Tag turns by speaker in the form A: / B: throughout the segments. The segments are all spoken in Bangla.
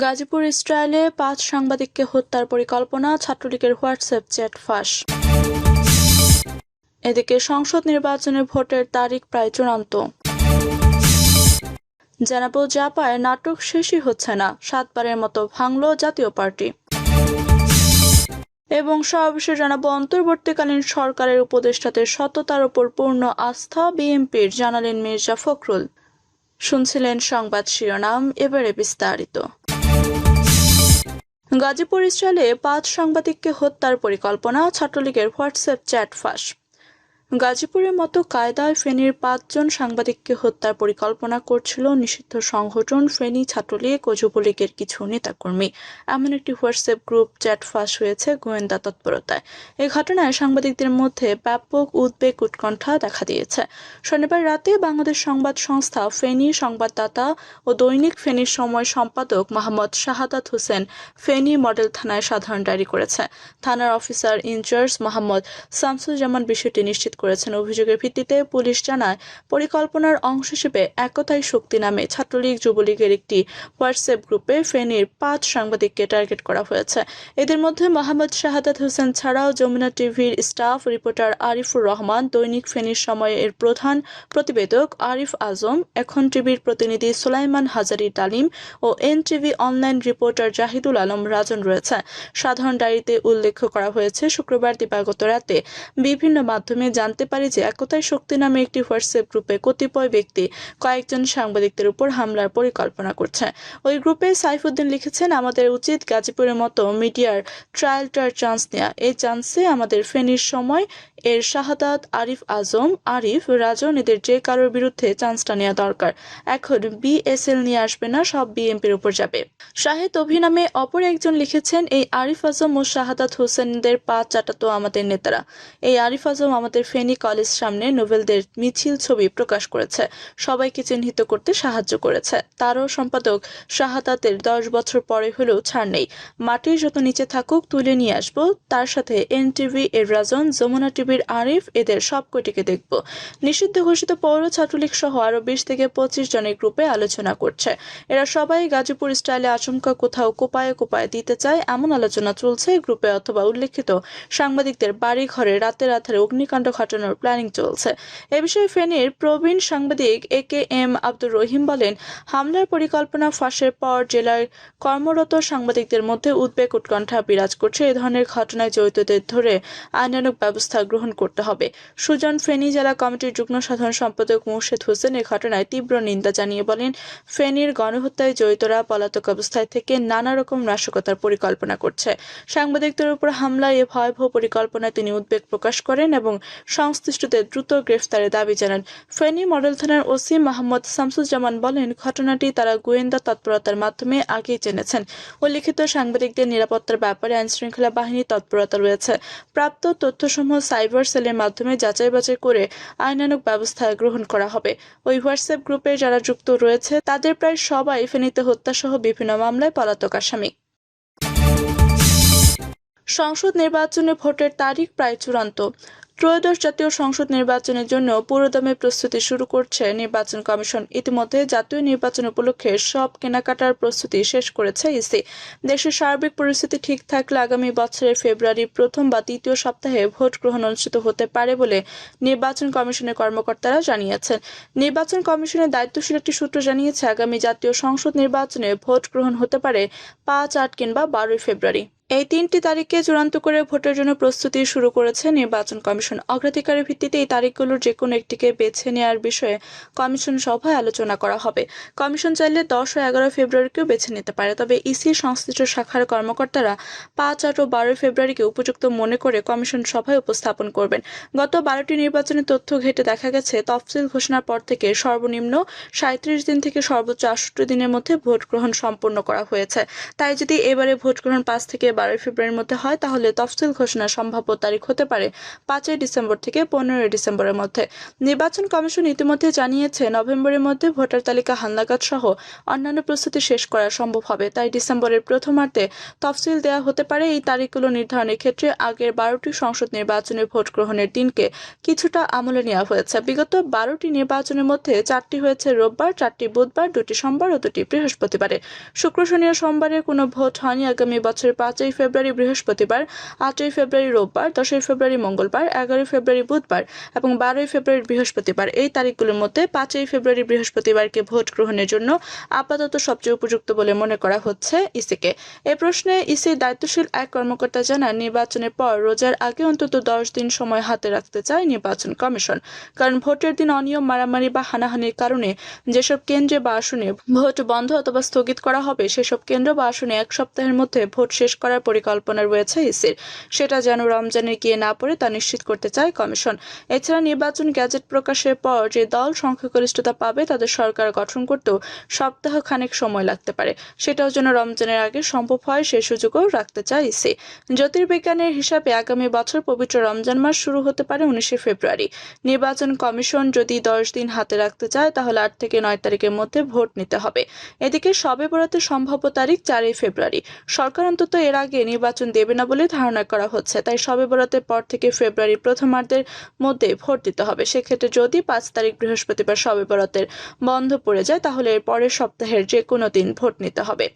A: গাজীপুর ইসরায়েলে পাঁচ সাংবাদিককে হত্যার পরিকল্পনা, ছাত্রলীগের হোয়াটসঅ্যাপ চ্যাট ফাঁস। এদিকে সংসদ নির্বাচনের ভোটের তারিখ প্রায় চূড়ান্ত। জানাব, জাপায় নাটক শেষই হচ্ছে না। সাতবারের মতো ভাঙল জাতীয় পার্টি। এবং সর্বশেষ জানাব, অন্তর্বর্তীকালীন সরকারের উপদেষ্টাদের সততার উপর পূর্ণ আস্থা বিএনপির, জানালেন মির্জা ফখরুল। শুনছিলেন সংবাদ শিরোনাম, এবারে বিস্তারিত। গাজীপুর ইসরায়েলে পাঁচ সাংবাদিককে হত্যার পরিকল্পনা ছাত্রলীগের হোয়াটসঅ্যাপ চ্যাট ফাঁস। গাজীপুরের মতো কায়দায় ফেনীর পাঁচজন সাংবাদিককে হত্যার পরিকল্পনা করছিল নিষিদ্ধ সংগঠন ফেনী ছাত্রলীগ ও যুবলীগের কিছু নেতাকর্মী। এমন একটি হোয়াটসঅ্যাপ গ্রুপ চ্যাট ফাঁস হয়েছে গোয়েন্দা তৎপরতায়। এই ঘটনায় সাংবাদিকদের মধ্যে ব্যাপক উদ্বেগ উৎকণ্ঠা দেখা দিয়েছে। শনিবার রাতে বাংলাদেশ সংবাদ সংস্থা ফেনী সংবাদদাতা ও দৈনিক ফেনীর সময় সম্পাদক মোহাম্মদ শাহাদাত হোসেন ফেনী মডেল থানায় সাধারণ ডায়েরি করেছে। থানার অফিসার ইনচার্জ মোহাম্মদ শামসুজ্জামান বিষয়টি নিশ্চিত করেছেন অভিযোগের ভিত্তিতে পুলিশ জানায়, পরিকল্পনার অংশ হিসেবে একতাই শক্তি নামে ছাত্রলীগ যুবলীগের একটি হোয়াটসঅ্যাপ গ্রুপে ফেনীর পাঁচ সাংবাদিককে টার্গেট করা হয়েছে। এদের মধ্যে মোহাম্মদ শাহাদাত হোসেন ছাড়াও যমুনা টিভির স্টাফ রিপোর্টার আরিফুর রহমান, দৈনিক ফেনীর সময় এর প্রধান প্রতিবেদক আরিফ আজম, এখন টিভির প্রতিনিধি সুলাইমান হাজারি তালিম ও N TV online reporter Jahidul Alam Rajan রয়েছে। সাধারণ ডায়েরিতে উল্লেখ করা হয়েছে, শুক্রবার দিবাগত রাতে বিভিন্ন মাধ্যমে জানতে পারি যে একতাই শক্তি নামে একটি হোয়াটসঅ্যাপ গ্রুপে কতিপয় ব্যক্তি কয়েকজন সাংবাদিকদের উপর হামলার পরিকল্পনা করছে। ওই গ্রুপে সাইফুদ্দিন লিখেছেন, আমাদের উচিত গাজীপুরের মতো মিডিয়ার ট্রায়ালটার চান্স নেওয়া এই চান্সে আমাদের ফেনীর সময় এর শাহাদাত আরিফ আজম, আরিফ রাজন এদের যে কারোর বিরুদ্ধে চান্সটা নেওয়া দরকার। এখন বিএসএল নিয়ে আসবে না, সব বিএমপির উপর যাবে। শাহেদ অভিনামে অপর একজন লিখেছেন, এই আরিফ আজম ও শাহাদাত হোসেনদের পা চাটাতো আমাদের নেতারা। এই আরিফ আজম আমাদের ফেনী কলেজ সামনে নোবেলদের মিছিল ছবি প্রকাশ করেছে। সবাইকে চিহ্নিত করতে সাহায্য করেছে। তারও সম্পাদক শাহাদাতের দশ বছর পরে হলেও ছাড় নেই। মাটির যত নিচে থাকুক তুলে নিয়ে আসব। তার সাথে এন টিভি এর রাজন যমুনা টিভির আরিফ এদের সব কটিকে দেখব। নিষিদ্ধ ঘোষিত পৌর ছাত্রলীগ সহ আরও বিশ থেকে পঁচিশ জনের গ্রুপে আলোচনা করছে। এরা সবাই গাজীপুর স্টাইলে আচমকা কোথাও কোপায়ে কোপায়ে দিতে চায় এমন আলোচনা চলছে গ্রুপে অথবা উল্লেখিত সাংবাদিকদের বাড়ি ঘরে রাতে রাতের অগ্নিকাণ্ড ঘটানোর প্ল্যানিং চলছে। এ বিষয়ে ফেনীর প্রবীণ সাংবাদিক এ কে এম আব্দুর রহিম বলেন, হামলার পরিকল্পনা ফাঁসের পর জেলার কর্মরত সাংবাদিকদের মধ্যে উদ্বেগ, উৎকণ্ঠা বিরাজ করছে। এ ধরনের ঘটনায় জড়িতদের ধরে আইনানুগ ব্যবস্থা গ্রহণ করতে হবে। সুজন ফেনী জেলা কমিটির যুগ্ম সাধারণ সম্পাদক মুর্শেদ হোসেন এই ঘটনায় তীব্র নিন্দা জানিয়ে বলেন, ফেনীর গণহত্যায় জড়িতরা পলাতক অবস্থায় থেকে নানা রকম নাশকতার পরিকল্পনা করছে। সাংবাদিকদের উপর হামলায় এ ভয়াবহ পরিকল্পনায় তিনি উদ্বেগ প্রকাশ করেন এবং সংশ্লিষ্টদের দ্রুত গ্রেফতারের দাবি জানান। ফেনী মডেল থানার ওসি মোহাম্মদ শামসুজ্জামান বলেন, ঘটনাটি তারা গোয়েন্দা তৎপরতার মাধ্যমে আগেই জেনেছেন। উল্লিখিত সাংবাদিকদের নিরাপত্তার ব্যাপারে আইনশৃঙ্খলা বাহিনীর তৎপরতা রয়েছে। প্রাপ্ত তথ্যসমূহ সাইবার সেলের মাধ্যমে যাচাই বাছাই করে আইনানুগ ব্যবস্থা গ্রহণ করা হবে। ওই হোয়াটসঅ্যাপ গ্রুপে যারা যুক্ত রয়েছে, তাদের প্রায় সবাই ফেনীতে হত্যাসহ বিভিন্ন মামলায় পলাতক আসামি। সংসদ নির্বাচনে ভোটের তারিখ প্রায় চূড়ান্ত। ত্রয়োদশ জাতীয় সংসদ নির্বাচনের জন্য পুরোদমে প্রস্তুতি শুরু করছে নির্বাচন কমিশন। ইতিমধ্যে জাতীয় নির্বাচন উপলক্ষে সব কেনাকাটার প্রস্তুতি শেষ করেছে ইসি। দেশের সার্বিক পরিস্থিতি ঠিক থাকলে আগামী বছরের ফেব্রুয়ারি প্রথম বা তৃতীয় সপ্তাহে ভোট গ্রহণ অনুষ্ঠিত হতে পারে বলে নির্বাচন কমিশনের কর্মকর্তারা জানিয়েছেন। নির্বাচন কমিশনের দায়িত্বশীল একটি সূত্র জানিয়েছে, আগামী জাতীয় সংসদ নির্বাচনে ভোট গ্রহণ হতে পারে পাঁচ, আট কিংবা বারোই ফেব্রুয়ারি। এই তিনটি তারিখকে চূড়ান্ত করে ভোটের জন্য প্রস্তুতি শুরু করেছে নির্বাচন কমিশন। অগ্রাধিকারের ভিত্তিতে এই তারিখগুলোর যে কোনো একটিকে বেছে নেওয়ার বিষয়ে কমিশন সভায় আলোচনা করা হবে। কমিশন চাইলে দশ ও এগারো ফেব্রুয়ারিকেও বেছে নিতে পারে। তবে ইসির সংশ্লিষ্ট শাখার কর্মকর্তারা পাঁচ, আট ও বারোই ফেব্রুয়ারিকে উপযুক্ত মনে করে কমিশন সভায় উপস্থাপন করবেন। গত বারোটি নির্বাচনের তথ্য ঘেটে দেখা গেছে, তফসিল ঘোষণার পর থেকে সর্বনিম্ন সাঁত্রিশ দিন থেকে সর্বোচ্চ আষট্টি দিনের মধ্যে ভোট গ্রহণ সম্পন্ন করা হয়েছে। তাই যদি এবারে ভোট গ্রহণ পাঁচ থেকে বারোই ফেব্রুয়ারির মধ্যে হয়, তাহলে তফসিল ঘোষণার সম্ভাব্য তারিখ হতে পারে পাঁচই ডিসেম্বর থেকে পনেরোই ডিসেম্বরের মধ্যে। নির্বাচন কমিশন ইতিমধ্যে জানিয়েছে, নভেম্বরের মধ্যে ভোটার তালিকা, হালনাগাদ সহ অন্যান্য প্রস্তুতি শেষ করা সম্ভব হবে। তাই ডিসেম্বরের প্রথমার্ধে তফসিল দেওয়া হতে পারে। এই তারিখগুলো নির্ধারণের ক্ষেত্রে আগের বারোটি সংসদ নির্বাচনের ভোট গ্রহণের দিনকে কিছুটা আমলে নেওয়া হয়েছে। বিগত বারোটি নির্বাচনের মধ্যে চারটি হয়েছে রোববার, চারটি বুধবার, দুটি সোমবার ও দুটি বৃহস্পতিবারে। শুক্র, শনি সোমবারের কোনো ভোট হয়নি। আগামী বছরের পাঁচই ফেব্রুয়ারি বৃহস্পতিবার, আটই ফেব্রুয়ারি রোববার, দশই ফেব্রুয়ারি মঙ্গলবার, এগারোই ফেব্রুয়ারি বুধবার এবং বারোই ফেব্রুয়ারি বৃহস্পতিবার। এই তারিখগুলোর মধ্যে পাঁচই ফেব্রুয়ারি বৃহস্পতিবারকে ভোট গ্রহণের জন্য আপাতত সবচেয়ে উপযুক্ত বলে মনে করা হচ্ছে ইসিকে। এ প্রশ্নে ইসির দায়িত্বশীল এক কর্মকর্তা জানান, নির্বাচনের পর রোজার আগে অন্তত দশ দিন সময় হাতে রাখতে চায় নির্বাচন কমিশন। কারণ ভোটের দিন অনিয়ম, মারামারি বা হানাহানির কারণে যেসব কেন্দ্রে বা আসনে ভোট বন্ধ অথবা স্থগিত করা হবে, সেসব কেন্দ্র বা আসনে এক সপ্তাহের মধ্যে ভোট শেষ করার পরিকল্পনা রয়েছে ইসির। সেটা যেন রমজানে গিয়ে না পড়ে তা নিশ্চিত করতে চায় কমিশন। এছাড়া নির্বাচন গ্যাজেট প্রকাশের পর যে দল সংখ্যাগরিষ্ঠতা পাবে তাদের সরকার গঠন করতেও সপ্তাহ খানেক সময় লাগতে পারে। সেটাও যেন রমজানের আগে সম্ভব হয় সে সুযোগও রাখতে চায় ইসি। জ্যোতির্বিজ্ঞানের হিসাবে আগামী বছর পবিত্র রমজান মাস শুরু হতে পারে উনিশে ফেব্রুয়ারি। নির্বাচন কমিশন যদি দশ দিন হাতে রাখতে চায় তাহলে আট থেকে নয় তারিখের মধ্যে ভোট নিতে হবে। এদিকে সবে বরাতে সম্ভাব্য তারিখ চারই ফেব্রুয়ারি। সরকার অন্তত এর আগে নির্বাচন দেবে না বলে ধারণা করা হচ্ছে। তাই সবে বরাতের পর থেকে ফেব্রুয়ারি প্রথমার্ধের মধ্যে ভোট দিতে হবে। সেক্ষেত্রে যদি পাঁচ তারিখ বৃহস্পতিবার সবে বরাতের বন্ধ পড়ে যায়, তাহলে এর পরের সপ্তাহের যে কোনো দিন ভোট নিতে হবে।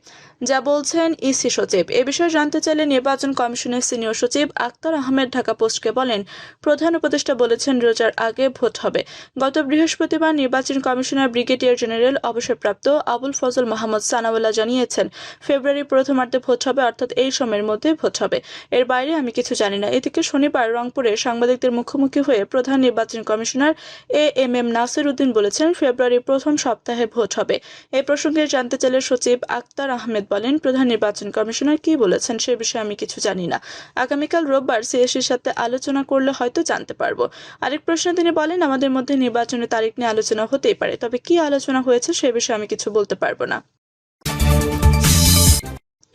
A: যা বলছেন ইসি সচিব। এ বিষয়ে জানতে চাইলে নির্বাচন কমিশনের সিনিয়র সচিব আক্তার আহমেদ ঢাকা পোস্টকে বলেন, প্রধান উপদেষ্টা বলেছেন রোজার আগে ভোট হবে। গত বৃহস্পতিবার নির্বাচন কমিশনার ব্রিগেডিয়ার জেনারেল অবসরপ্রাপ্ত আবুল ফজল মোহাম্মদ সানাউল্লাহ জানিয়েছেন ফেব্রুয়ারি প্রথমার্ধে ভোট হবে, অর্থাৎ এই সময়ের মধ্যে ভোট হবে। এর বাইরে আমি কিছু জানি না। এদিকে শনিবার রংপুরে সাংবাদিকদের মুখোমুখি হয়ে প্রধান নির্বাচন commissioner A M M Nasir Uddin বলেছেন, ফেব্রুয়ারির প্রথম সপ্তাহে ভোট হবে। এই প্রসঙ্গে জানতে চাইলে সচিব আক্তার আহমেদ বলেন, প্রধান নির্বাচন কমিশনার কি বলেছেন সে বিষয়ে আমি কিছু জানি না। আগামীকাল রোববার সিএসির সাথে আলোচনা করলে হয়তো জানতে পারব। আরেক প্রশ্নে তিনি বলেন, আমাদের মধ্যে নির্বাচনের তারিখ নিয়ে আলোচনা হতেই পারে, তবে কি আলোচনা হয়েছে সে বিষয়ে আমি কিছু বলতে পারব না।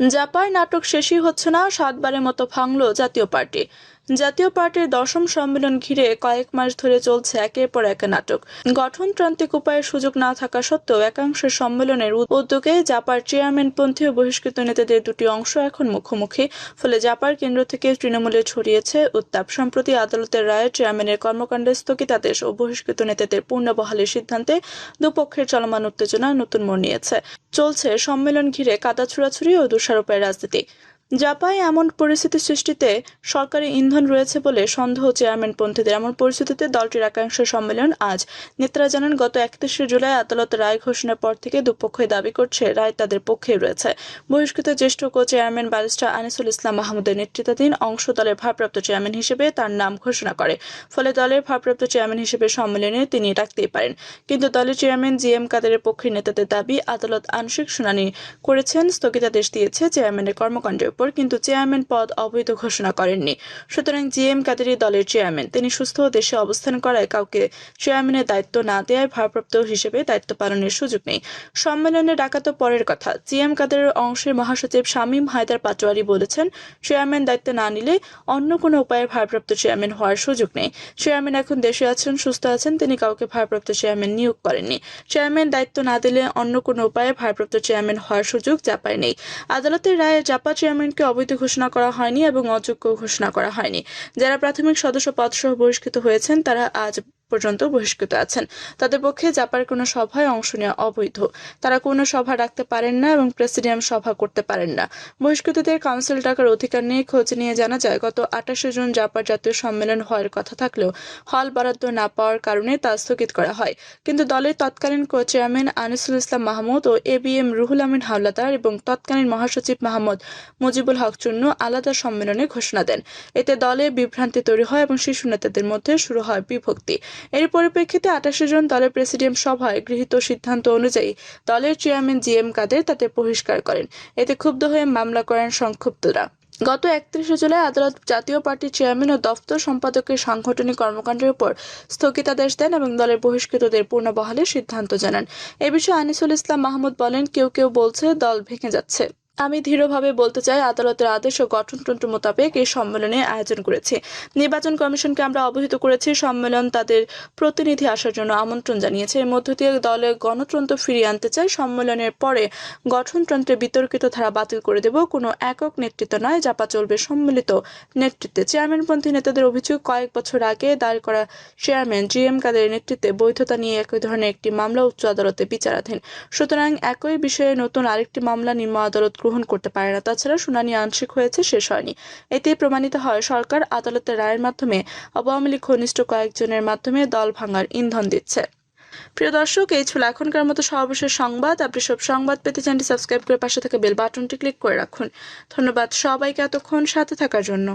A: জাপার নাটক শেষই হচ্ছে না সাতবারের মতো ভাঙল জাতীয় পার্টি। জাতীয় পার্টির দশম সম্মেলন ঘিরে কয়েক মাস ধরে চলছে একের পর এক নাটক। গঠনতান্ত্রিক উপায়ের সুযোগ না থাকা সত্ত্বেও একাংশ সম্মেলনের উদ- উদ্যোগে জাপার চেয়ারম্যানপন্থী ও বহিষ্কৃত নেতাদের দুটি অংশ এখন মুখোমুখি। ফলে জাপার কেন্দ্র থেকে তৃণমূলে ছড়িয়েছে উত্তাপ। সম্প্রতি আদালতের রায়ে চেয়ারম্যানের কর্মকাণ্ডে স্থগিতাদেশ ও বহিষ্কৃত নেতাদের পূর্ণ বহালের সিদ্ধান্তে দুপক্ষের চলমান উত্তেজনা নতুন মোড় নিয়েছে। চলছে সম্মেলন ঘিরে কাদা ছুড়াছুড়ি ও দোষারোপের রাজনীতি। জাপায় এমন পরিস্থিতি সৃষ্টিতে সরকারি ইন্ধন রয়েছে বলে সন্দেহ চেয়ারম্যান পন্থীদের। এমন পরিস্থিতিতে দলটির একাংশ সম্মেলন আজ। নেতারা জানান, গত একত্রিশে জুলাই আদালত রায় ঘোষণার পর থেকে দুপক্ষই দাবি করছে, রায় তাদের পক্ষেই রয়েছে। বহিষ্কৃত জ্যেষ্ঠ co chairman barrister Anisul Islam মাহমুদের নেতৃত্বাধীন অংশ দলের ভারপ্রাপ্ত চেয়ারম্যান হিসেবে তার নাম ঘোষণা করে। ফলে দলের ভারপ্রাপ্ত চেয়ারম্যান হিসেবে সম্মেলনে তিনি ডাকতেই পারেন। কিন্তু দলের চেয়ারম্যান জি এম কাদেরের পক্ষের নেতাদের দাবি আদালত আংশিক শুনানি করেছেন, স্থগিতাদেশ দিয়েছে চেয়ারম্যানের কর্মকাণ্ডের উপর কিন্তু চেয়ারম্যান পদ অবৈধ ঘোষণা করেননি। সুতরাং জি এম কাদেরি দলের চেয়ারম্যান, তিনি সুস্থ দেশে অবস্থান করায় কাউকে চেয়ারম্যানের দায়িত্ব না দেওয়ায় ভারপ্রাপ্ত হিসেবে দায়িত্ব পালনের সুযোগ নেই। সম্মেলনে ডাকা তো পরের কথা। জি এম কাদেরের অংশের মহাসচিব শামীম হায়দার পাটোয়ারি বলেছেন, চেয়ারম্যান দায়িত্ব না নিলে অন্য কোনো উপায়ে ভারপ্রাপ্ত চেয়ারম্যান হওয়ার সুযোগ নেই। চেয়ারম্যান এখন দেশে আছেন, সুস্থ আছেন, তিনি কাউকে ভারপ্রাপ্ত চেয়ারম্যান নিয়োগ করেননি। চেয়ারম্যান দায়িত্ব না দিলে অন্য কোনো উপায়ে ভারপ্রাপ্ত চেয়ারম্যান হওয়ার সুযোগ জাপায় নেই। আদালতের রায়ে জাপা চেয়ারম্যানকে অবৈধ ঘোষণা করা হয়নি এবং অযোগ্য ঘোষণা করা হয়নি। যারা প্রাথমিক সদস্য পদসহ বহিষ্কৃত হয়েছেন, তারা আজ পর্যন্ত বহিষ্কৃত আছেন। তাদের পক্ষে জাপার কোনো সভায় অংশ নেওয়া অবৈধ। তারা কোনো সভা রাখতে পারেন না এবং প্রেসিডিয়াম সভা করতে পারেন না। বহিষ্কৃতদের কাউন্সিল ডাকার অধিকার নিয়ে খোঁজ নিয়ে জানা যায়, গত আঠাশে জুন জাপার জাতীয় সম্মেলন হওয়ার কথা থাকলেও হল বরাদ্দ না পাওয়ার কারণে তা স্থগিত করা হয়। কিন্তু দলের তৎকালীন co chairman Anisul Islam Mahmud O A B M Ruhul Amin Hawladar এবং তৎকালীন মহাসচিব মাহমুদ মুজিবুল হক চূন্য আলাদা সম্মেলনে ঘোষণা দেন। এতে দলে বিভ্রান্তি তৈরি হয় এবং শীর্ষ নেতাদের মধ্যে শুরু হয় বিভক্তি। এর পরিপ্রেক্ষিতে আঠাশে জন দলের প্রেসিডিয়াম সভায় গৃহীত সিদ্ধান্ত অনুযায়ী দলের চেয়ারম্যান জি এম কাদের তাতে বহিষ্কার করেন। এতে ক্ষুব্ধ হয়ে মামলা করেন সংক্ষুব্ধরা। গত একত্রিশে জুলাই আদালত জাতীয় পার্টির চেয়ারম্যান ও দফতর সম্পাদকের সাংগঠনিক কর্মকাণ্ডের উপর স্থগিতাদেশ দেন এবং দলের বহিষ্কৃতদের পূর্ণ বহালের সিদ্ধান্ত জানান। এ বিষয়ে আনিসুল ইসলাম মাহমুদ বলেন, কেউ কেউ বলছে দল ভেঙে যাচ্ছে। আমি দৃঢ়ভাবে বলতে চাই, আদালতের আদেশ ও গঠনতন্ত্র মোতাবেক এই সম্মেলনে আয়োজন করেছে। নির্বাচন কমিশনকে আমরা অবহিত করেছি, সম্মেলন তাদের প্রতিনিধি আসার জন্য আমন্ত্রণ জানিয়েছে। এর মধ্য দিয়ে দলে গণতন্ত্র ফিরিয়ে আনতে চাই, সম্মেলনের পরে গঠনতন্ত্রে বিতর্কিত ধারা বাতিল করে দেব। কোনো একক নেতৃত্ব নয় জাপা চলবে সম্মিলিত নেতৃত্বে। চেয়ারম্যানপন্থী নেতাদের অভিযোগ, কয়েক বছর আগে দায়ের করা চেয়ারম্যান জি এম কাদের নেতৃত্বে বৈধতা নিয়ে একই ধরনের একটি মামলা উচ্চ আদালতে বিচারাধীন। সুতরাং একই বিষয়ে নতুন আরেকটি মামলা নিম্ন আদালত গ্রহণ করতে পারে না। তাছাড়া শুনানি আংশিক হয়েছে, শেষ হয়নি। এতে প্রমাণিত হয়, সরকার আদালতের রায়ের মাধ্যমে আওয়ামী লীগ ঘনিষ্ঠ কয়েকজনের মাধ্যমে দল ভাঙার ইন্ধন দিচ্ছে। প্রিয় দর্শক, এই ছিল এখনকার মতো সর্বশেষ সংবাদ। আপনি সব সংবাদ পেতে চ্যানেলটি সাবস্ক্রাইব করে পাশে থাকা বেল বাটনটি ক্লিক করে রাখুন। ধন্যবাদ সবাইকে এতক্ষণ সাথে থাকার জন্য।